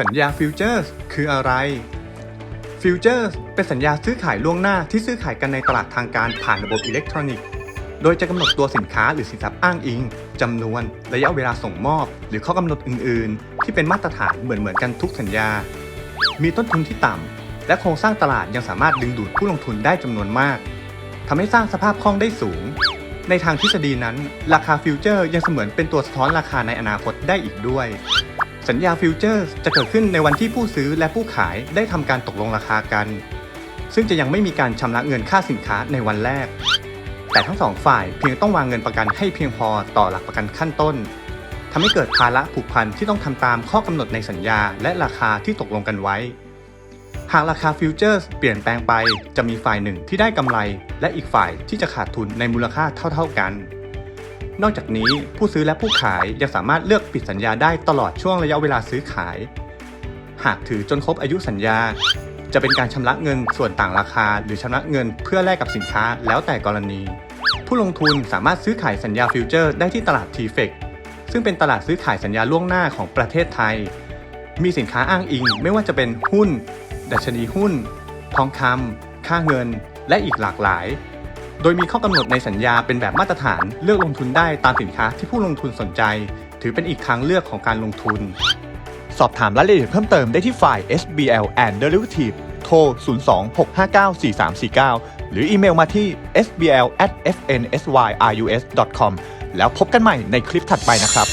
สัญญาฟิวเจอร์สคืออะไรฟิวเจอร์สเป็นสัญญาซื้อขายล่วงหน้าที่ซื้อขายกันในตลาดทางการผ่านระบบอิเล็กทรอนิกส์ โดยจะกำหนดตัวสินค้าหรือสินทรัพย์อ้างอิงจำนวน ระยะเวลาส่งมอบ หรือข้อกำหนดอื่น ๆ ที่เป็นมาตรฐานเหมือน ๆ กันทุกสัญญา มีต้นทุนที่ต่ำ และโครงสร้างตลาดยังสามารถดึงดูดผู้ลงทุนได้จำนวนมากทำให้สร้างสภาพคล่องได้สูง ในทางทฤษฎีนั้น ราคาฟิวเจอร์ยังเสมือนเป็นตัวสะท้อนราคาในอนาคตได้อีกด้วย สัญญาฟิวเจอร์จะเกิดขึ้นในวันที่ผู้ซื้อและผู้ขายได้ทำการตกลงราคากัน ซึ่งจะยังไม่มีการชำระเงินค่าสินค้าในวันแรก แต่ทั้งสองฝ่ายเพียงต้องวางเงินประกันให้เพียงพอต่อหลักประกันขั้นต้นทำให้เกิดภาระผูกพันที่ต้องทำตามข้อกำหนดในสัญญาและราคาที่ตกลงกันไว้ หากราคาฟิวเจอร์เปลี่ยนแปลงไปจะมีฝ่ายหนึ่งที่ได้กำไร และอีกฝ่ายที่จะขาดทุนในมูลค่าเท่า ๆกัน นอกจากนี้ผู้ซื้อและผู้ขายยังสามารถเลือกปิดสัญญาได้ตลอดช่วงระยะเวลาซื้อขาย หากถือจนครบอายุสัญญา จะเป็นการชำระเงินส่วนต่างราคา หรือชำระเงินเพื่อแลกกับสินค้าแล้วแต่กรณี ผู้ลงทุนสามารถซื้อขายสัญญาฟิวเจอร์ได้ที่ตลาด t f e c ซึ่งเป็นตลาดซื้อขายสัญญาล่วงหน้าของประเทศไทย มีสินค้าอ้างอิง ไม่ว่าจะเป็นหุ้น ดัชนีหุ้น ทองคำค่าเงิน และอีกหลากหลาย โดยมีข้อกำหนดในสัญญาเป็นแบบมาตรฐานเลือกลงทุนได้ตามสินค้าที่ผู้ลงทุนสนใจ ถือเป็นอีกทางเลือกของการลงทุน สอบถามรายละเอียดเพิ่มเติมได้ที่ฝ่าย SBL and Derivative โทร 02-659-4349 หรืออีเมลมาที่ sbl@fnsyrus.com แล้วพบกันใหม่ในคลิปถัดไปนะครับ